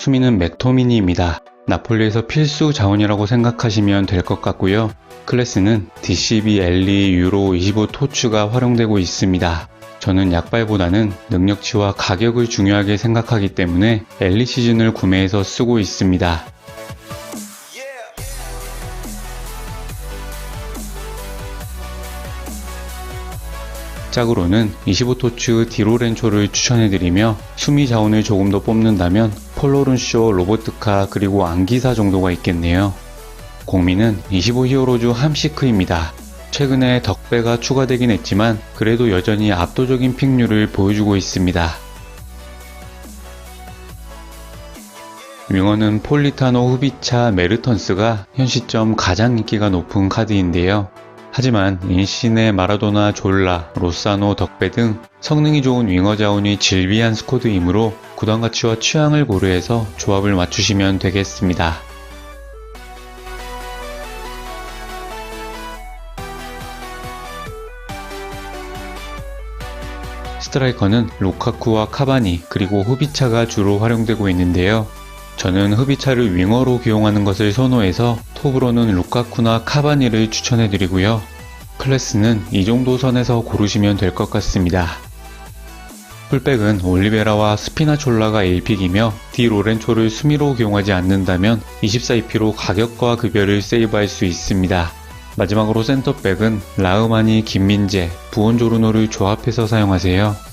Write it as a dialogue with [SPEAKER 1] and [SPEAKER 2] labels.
[SPEAKER 1] 수미는 맥토미니입니다. 나폴리에서 필수 자원이라고 생각하시면 될 것 같고요. 클래스는 DCB, 엘리, 유로 25 토츠가 활용되고 있습니다. 저는 약발보다는 능력치와 가격을 중요하게 생각하기 때문에 엘리 시즌을 구매해서 쓰고 있습니다. 짝으로는 25토츠 디로렌초를 추천해드리며 수미 자원을 조금 더 뽑는다면 폴로룬쇼, 로보트카 그리고 안기사 정도가 있겠네요. 공미는 25 히어로즈 함시크입니다. 최근에 덕배가 추가되긴 했지만 그래도 여전히 압도적인 픽률을 보여주고 있습니다. 윙어는 폴리타노 후비차 메르턴스가 현 시점 가장 인기가 높은 카드인데요. 하지만 인신의 마라도나 졸라, 로사노, 덕배 등 성능이 좋은 윙어 자원이 질비한 스코드이므로 구단 가치와 취향을 고려해서 조합을 맞추시면 되겠습니다. 스트라이커는 루카쿠와 카바니 그리고 후비차가 주로 활용되고 있는데요. 저는 후비차를 윙어로 기용하는 것을 선호해서 톱으로는 루카쿠나 카바니를 추천해드리고요. 클래스는 이 정도 선에서 고르시면 될 것 같습니다. 풀백은 올리베라와 스피나촐라가 1픽이며 디 로렌초를 수미로 기용하지 않는다면 24EP로 가격과 급여를 세이브할 수 있습니다. 마지막으로 센터백은 라흐마니, 김민재, 부온조르노를 조합해서 사용하세요.